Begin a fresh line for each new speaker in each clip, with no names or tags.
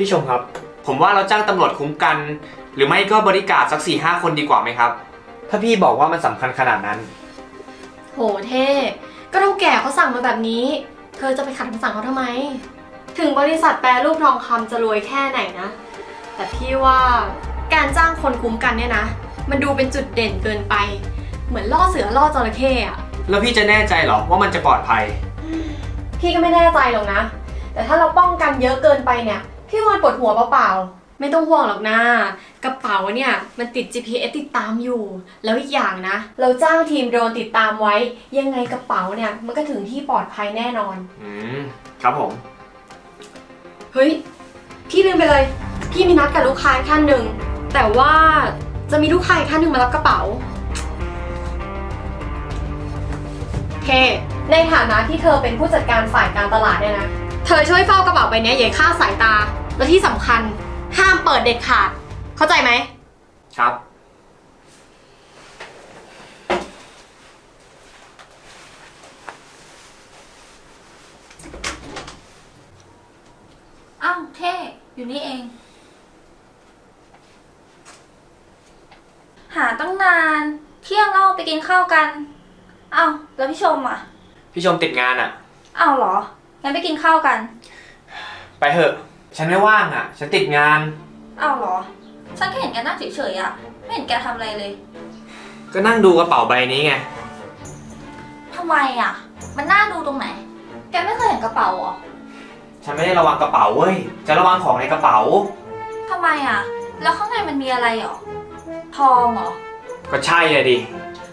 พี่ชมครับ ผมว่าเราจ้างตำรวจคุ้มกัน หรือไม่ก็บริการดสักสี่ห้าคนดีกว่าไหมครับ ถ้าพี่บอกว่ามันสำคัญขนาดนั้น
โหเท่ก็เท่าแก่เขาสั่งมาแบบนี้ เธอจะไปขัดคำสั่งเขาทำไม ถึงบริษัทแปรรูปทองคำจะรวยแค่ไหนนะ แต่พี่ว่าการจ้างคนคุ้มกันเนี่ยนะ มันดูเป็นจุดเด่นเกินไป เหมือนล่อเสือล่อจระเข้อะ
แล้วพี่จะแน่ใจเหรอว่ามันจะปลอดภัย
พี่ก็ไม่แน่ใจหรอกนะ แต่ถ้าเราป้องกันเยอะเกินไปเนี่ย พี่ว่ามันปวดหัวเปล่าๆ ไม่ต้องห่วงหรอกนะ กระเป๋าเนี่ยมันติด GPS ติดตามอยู่ แล้วอีกอย่างนะ เราจ้างทีมโดรนติดตามไว้ ยังไงกระเป๋าเนี่ยมันก็ถึงที่ปลอดภัยแน่นอน
อืม ครับผม
เฮ้ย พี่ลืมไปเลย พี่มีนัดกับลูกค้าอีกท่านหนึ่ง แต่ว่าจะมีลูกค้าอีกท่านหนึ่งมารับกระเป๋า เค ในฐานะที่เธอเป็นผู้จัดการฝ่ายการตลาดเนี่ยนะ เธอช่วยเฝ้ากระเป๋าใบเนี้ยอย่าให้คลาดสายตา และที่สำคัญห้ามเปิดเด็ดขาด เข้าใจไหม
ครับ
อ้าวเท่อยู่นี่เอง หาตั้งนาน เที่ยงเราไปกินข้าวกันอ้าวแล้วพี่ชมอะ
พี่ชมติดงานอะ่ะ
อ้าวเหรองั้นไปกินข้าวกัน
ไปเถอะ ฉันไม่ว่างอะ่ะ ฉันติดงาน
อ้าวเหรอ ฉันแค่เห็นแกนั่งเฉยๆอะ ไม่เห็นแกทำอะไรเลย
ก็นั่งดูกระเป๋าใบนี้ไง
ทำไมอะ มันน่าดูตรงไหน แกไม่เคยเห็นกระเป๋าเหรอ
ฉันไม่ได้ระวังกระเป๋าเว้ย จะระวังของในกระเป๋า
ทำไมอะ แล้วข้างในมันมีอะไรเหรอ ทองเหรอ
ก็ใช่อะดิ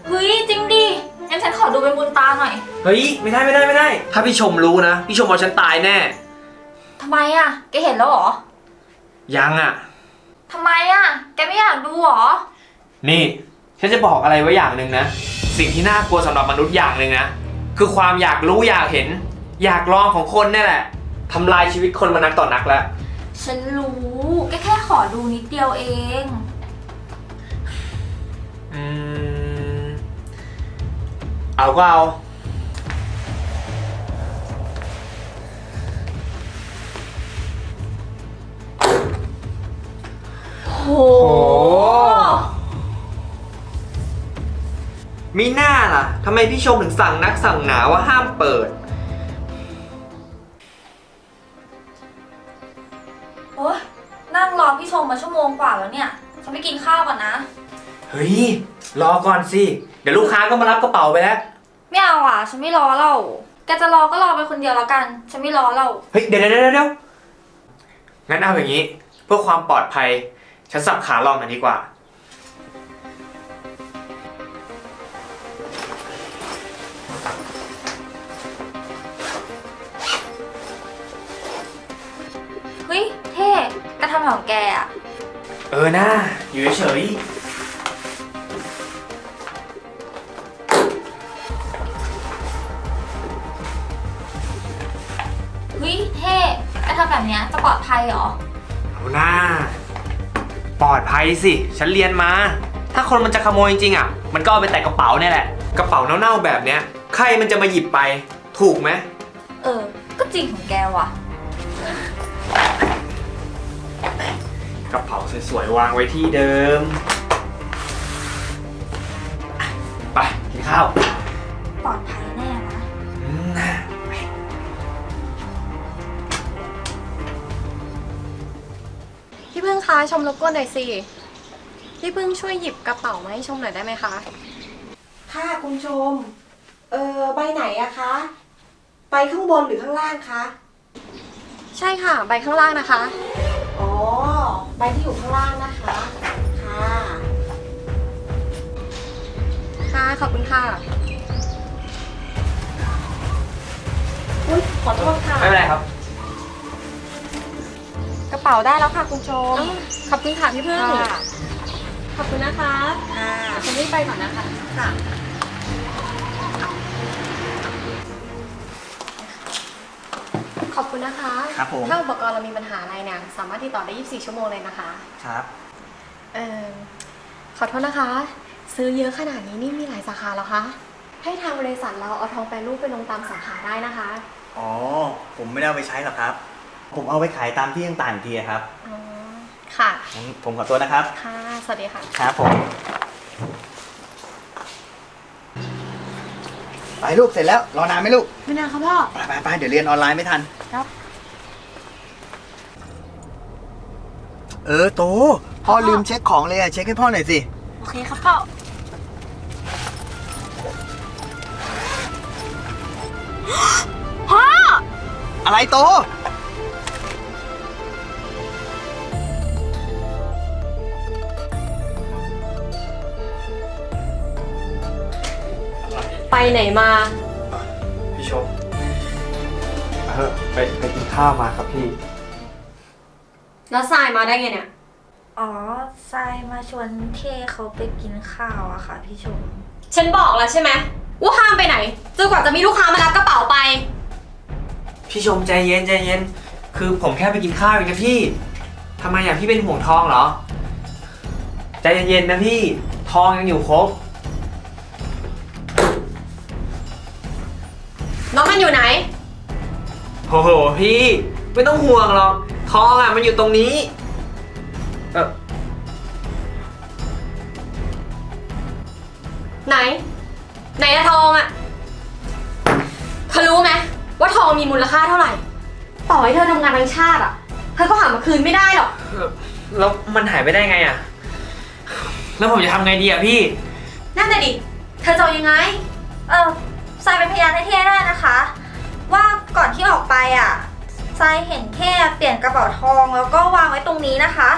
เฮ้ยจริงดิงั้นฉันขอดูเป็นบุญตาหน่อย
เฮ้ย ไม่ได้ไม่ได้ไม่ได้ ถ้าพี่ชมรู้นะ พี่ชมเอาฉันตายแน่
ทำไมอะ แกเห็นแล้วเหรอ
ยังอะ่ะ
ทำไมอะ แกไม่อยากดูเหรอ
นี่ ฉันจะบอกอะไรไว้อย่างหนึ่งนะ สิ่งที่น่ากลัวสำหรับมนุษย์อย่างหนึ่งนะ คือความอยากรู้อยากเห็น อยากลองของคนนี่แหละทำลายชีวิตคนมานักต่อนักแล้ว
ฉันรู้ แกแค่ขอดูนิดเดียวเอง
อืม เอาก็เอา
ห
มีหน้าล่ะทำไมพี่ชมถึงสั่งนักสั่งหนาว่าห้ามเปิด
โอ๊ยนั่งรอพี่ชมมาชั่วโมงกว่าแล้วเนี่ย ฉันไปกินข้าวก่อนนะ
เฮ้ย รอก่อนสิ เดี๋ยวลูกค้าก็มารับกระเป๋าไปแล้ว
ไม่เอาอะ ฉันไม่รอเล่าแกจะรอก็รอไปคนเดียวแล้วกัน ฉันไม่รอเล่า
เฮ้ยเดี๋ยวเดี๋ยวเดี๋ยวเดี๋ยวงั้นเอาอย่างนี้ เพื่อความปลอดภัย ฉันสับขาลองกันดีกว่า
เฮ้ย เท่แกทำอะไรของแกอะ
เออหน้าอยู่เฉย
เฮ้ย เท่แกทำแบบเนี้ยจะปลอดภัยเหรอ
ๆเอาหน้า ปลอดภัยสิ ฉันเรียนมา ถ้าคนมันจะขโมยจริงๆอะ มันก็เอาไปแต่กระเป๋าเนี่ยแหละ กระเป๋าเน่าๆแบบเนี้ย ใครมันจะมาหยิบไป ถูกไหม
เออ ก็จริงของแกว่ะ
กระเป๋าสวยๆวางไว้ที่เดิม ไปกินข้าว
คะชมรบกวนหน่อยสิพี่พึ่งช่วยหยิบกระเป๋ามาให้ชมหน่อยได้ไหมคะ
ค่ะคุณชม เออใบไหนอะคะ ไปข้างบนหรือข้างล่างคะ
ใช่ค่ะ ใบข้างล่างนะคะ
อ๋อ ใบที่อยู่ข้างล่างนะคะ ค่ะ
ค่ะ ขอบคุณค่ะ
อุ้ยขอโทษค่ะ
ไม่เป็นไรครับ
กระเป๋าได้แล้วค่ะคุณชม
ขอบคุณค่ะพี่พึ่ง
ค่ะ
ขอบคุณนะคะ
ค่ะ
ฉันรีบไปก่อนนะคะ
ค่ะ
ขอบคุณนะคะ
ครับผม
ถ้าอุปกรณ์เรามีปัญหาอะไรเนี่ยสามารถติดต่อได้ 24 ชั่วโมงเลยนะคะ
ครับ
เอ่อขอโทษนะคะ ซื้อเยอะขนาดนี้นี่มีหลายสาขาแล้วคะให้ทางบริษัทเราเอาทองแปรรูปไปลงตามสาขาได้นะคะ
อ๋อ ผมไม่ได้เอาไปใช้หรอกครับ ผมเอาไปขายตามที่ต่างๆทีอะครับ
อ๋อค่ะ
งั้นผมขอตัวนะครับ
ค่ะ สวัสดีค่ะ
ครับผม ไปลูกเสร็จแล้ว รอนานไหมลูก
ไม่นานครับพ่อ
ไปไปไปเดี๋ยวเรียนออนไลน์ไม่ทัน
ครับ
เออโต พ่อลืมเช็คของเลยอะเช็คให้พ่อหน่อยสิ
โอเคครับพ่อ พ่อ
อะไรโต
ไปไหนมา
พี่ชมเออไปไปกินข้าวมาครับพี่
แล้วทรายมาได้ไงเนี่ย
อ๋อทรายมาชวนเท่เขาไปกินข้าวอะค่ะพี่ชม
ฉันบอกแล้วใช่ไหมว่าห้ามไปไหนจนกว่าจะมีลูกค้ามารับกระเป๋าไป
พี่ชมใจเย็นใจเย็น คือผมแค่ไปกินข้าวเองนะพี่ทำไมอะพี่เป็นห่วงทองเหรอ ใจเย็นๆนะพี่ ทองยังอยู่ครบ
น้องมันอยู่ไหน
โอ้โหพี่ ไม่ต้องห่วงหรอกทองอะมันอยู่ตรงนี้เออ
ไหน ไหนอะทองอะเธอรู้ไหมว่าทองมีมูลค่าเท่าไหร่ ต่อให้เธอทำงานทั้งชาติอะเธอก็หามาคืนไม่ได้หรอก
เอ่อแล้วมันหายไปได้ไงอะ แล้วผมจะทำไงดีอะพี่
นั่นน่ะดิ เธอจะเอายังไง
เออ ทรายเป็นพยานให้เท่ได้นะคะ ว่าก่อนที่ออกไปอะทรายเห็นแค่เปลี่ยนกระเป๋าทองแล้วก็วางไว้ตรงนี้นะคะ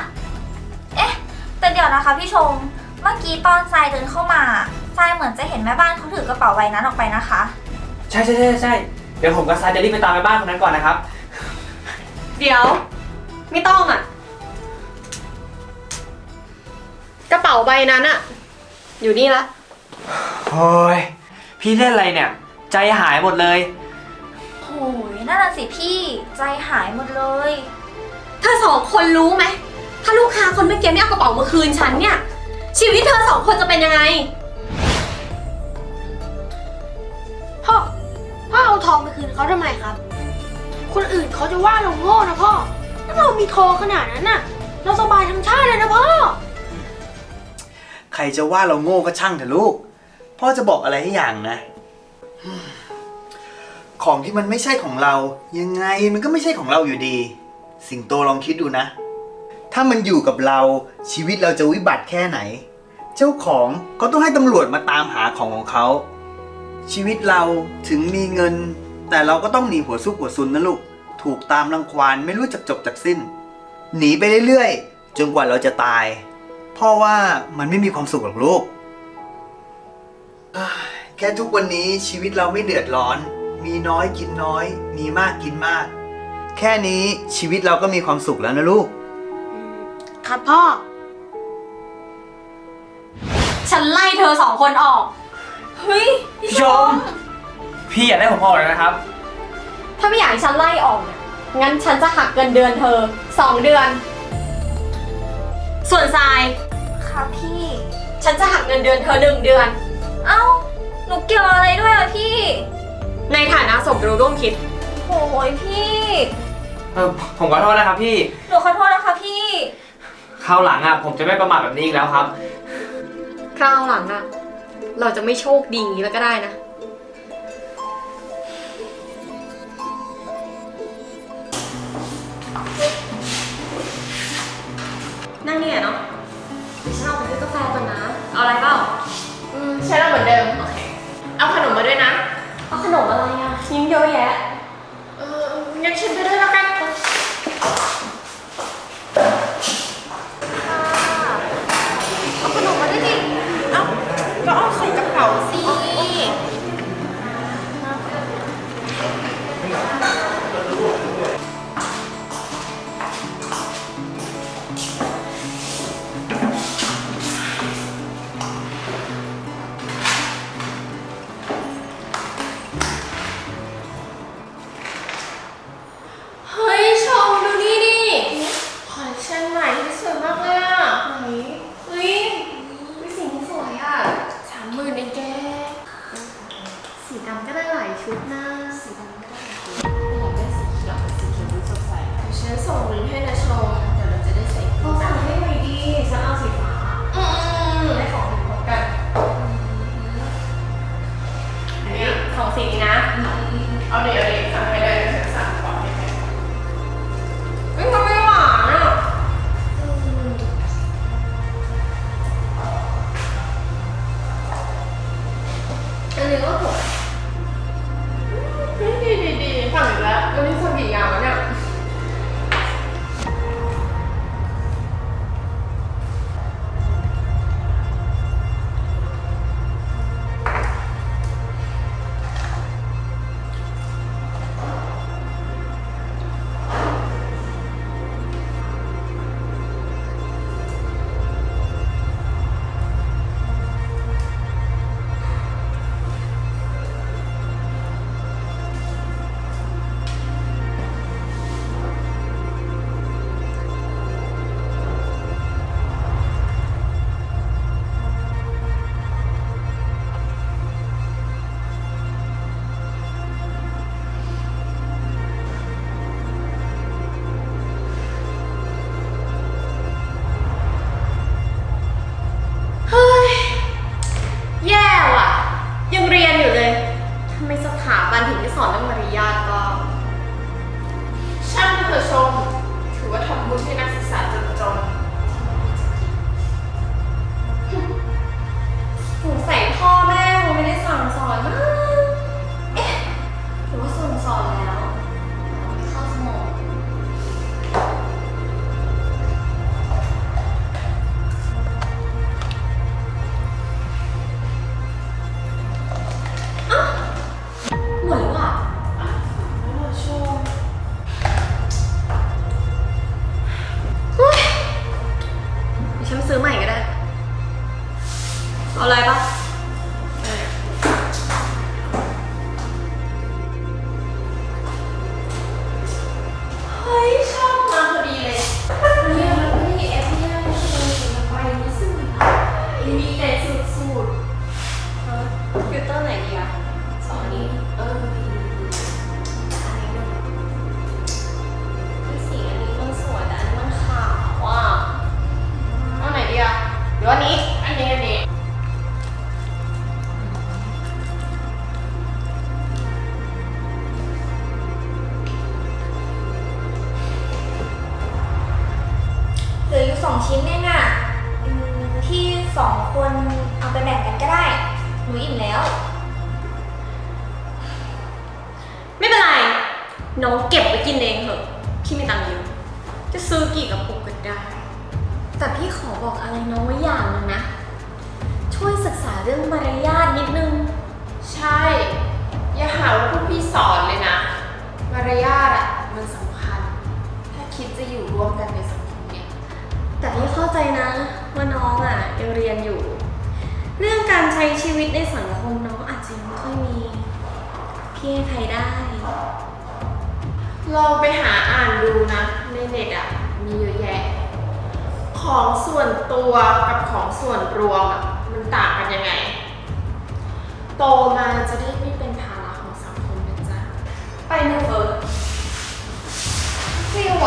เอ๊ะ แต่เดี๋ยวนะคะพี่ชม เมื่อกี้ตอนทรายเดินเข้ามาทรายเหมือนจะเห็นแม่บ้านเขาถือกระเป๋าใบนั้นออกไปนะคะ
ใช่ใช่ใช่ใช่เดี๋ยวผมกับซายจะรีบไปตามไปบ้านคนนั้นก่อนนะครับ
เดี๋ยว ไม่ต้องอะกระเป๋าใบนั้นอะอยู่นี่ละ
โอ้ยพี่เล่นอะไรเนี่ย ใจหายหมดเลย
โอ้ยนั่นน่ะสิพี่ใจหายหมดเลย
เธอสองคนรู้ไหม ถ้าลูกค้าคนเมื่อกี้ไม่เอากระเป๋ามาคืนฉันเนี่ย ชีวิตเธอสองคนจะเป็นยังไง
พ่อ พ่อเอาทองไปคืนเขาทำไมครับ คนอื่นเขาจะว่าเราโง่นะพ่อถ้าเรามีทองขนาดนั้นน่ะ เราสบายทั้งชาติเลยนะพ่อ
ใครจะว่าเราโง่ก็ช่างเถอะลูก พ่อจะบอกอะไรให้อย่างนะ ของที่มันไม่ใช่ของเรา ยังไงมันก็ไม่ใช่ของเราอยู่ดี สิงโตลองคิดดูนะ ถ้ามันอยู่กับเราชีวิตเราจะวิบัติแค่ไหน เจ้าของก็ต้องให้ตำรวจมาตามหาของของเขา ชีวิตเราถึงมีเงิน แต่เราก็ต้องหนีหัวซุกหัวซุนนะลูก ถูกตามรังควานไม่รู้จักจบจากสิ้น หนีไปเรื่อยๆ จนกว่าเราจะตายพ่อว่ามันไม่มีความสุขหรอกลูกอ แค่ทุกวันนี้ชีวิตเราไม่เดือดร้อน มีน้อยกินน้อย มีมากกินมาก แค่นี้ชีวิตเราก็มีความสุขแล้วนะลูก
ครับพ่อ
ฉันไล่เธอสองคนออก
เฮ้ย
พี่ชม พี่อย่าได้ผมออกเลยนะครับ
ถ้าไม่อยากให้ฉันไล่ออกเนี่ยงั้นฉันจะหักเงินเดือนเธอสองเดือน ส่วนทราย
ค่ะพี่
ฉันจะหักเงินเดือนเธอหนึ่งเดือน
เอ้า หนูเกี่ยวอะไรด้วยอะพี่
ในฐานะสมรู้ร่วมคิด
โอ้ยพี่
เออผมขอโทษนะครับพี่
หนูขอโทษนะคะพี่
คราวหลังอะผมจะไม่ประมาทแบบนี้อีกแล้วครับ
คราวหลังอะเราจะไม่โชคดีอย่างนี้แล้วก็ได้นะ นั่งนี่อะเนาะเดี๋ยวฉันออกไปซื้อกาแฟก่อนนะ เอาอะไรเปล่า อืมใช้เราเหมือนเดิมโอ เคเอาขนมมาด้วยนะ เอาขนมอะไรอะยิ้มเยอะแยะ
เอองั้นฉันไปด้วยแล้วกัน
ชิ้นเองอะอืมที่สองคนเอาไปแบ่งกันก็ได้ หนูอิ่มแล้ว
ไม่เป็นไร น้องเก็บไว้กินเองเถอะ พี่มีตังค์เยอะจะซื้อกี่กระปุกก็ได้
แต่พี่ขอบอกอะไรน้องไว้อย่างหนึงนะ ช่วยศึกษาเรื่องมารยาทนิดนึง
ใช่ อย่าหาว่าพวกพี่สอนเลยนะ มารยาทอะ มันสำคัญ ถ้าคิดจะอยู่ร่วมกันใน ยั
งเรียนอยู่ เรื่องการใช้ชีวิตในสังคมน้องอาจจะยังไม่ค่อยมีพี่ให้ใครได้
ลองไปหาอ่านดูนะ ในเน็ตอะ มีเยอะแยะ ของส่วนตัวกับของส่วนรวมอะมันต่างกันยังไง โตมาจะได้ไม่เป็นภาระของสังคมนะจ๊ะ
ไปเนอะเฟิร์สไม่ไหว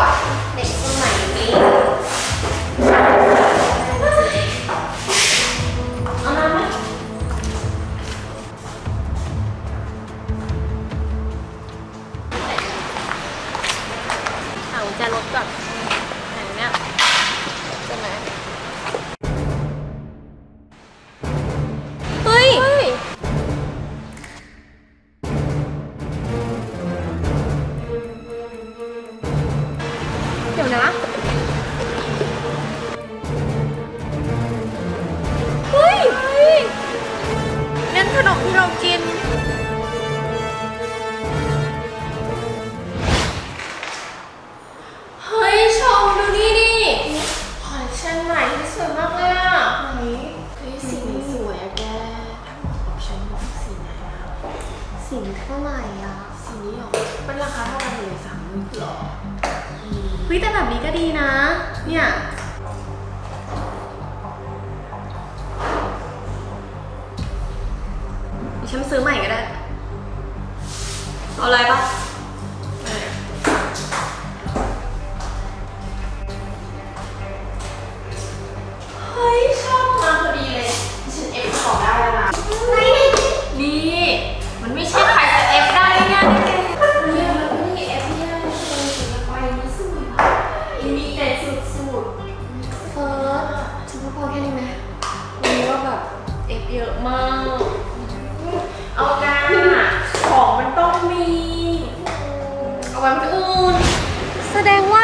เด็กสมัยนี้
ฉัน
ซื้อใหม่ก็ได้ เอาอะไรปะ
เฮ้ยชอบมาพอดีเลย ฉันเอฟของได้แล้วนะนี่ มันไม่ใช่ใครจะเอฟได้ง่ายๆนะแกเนี่ยมันไม่ได้เอฟง่ายๆเลยสีไฟนี่สวยมากอินดีเต็ดสุดๆ
เฟิร์สฉันว่าพอแค่นี้ไหมวันนี้ว่าแบบเอฟเยอะมาก
เอาการอะของมันต้องมี
เอาไว้มันจะอุ่นแสดงว่า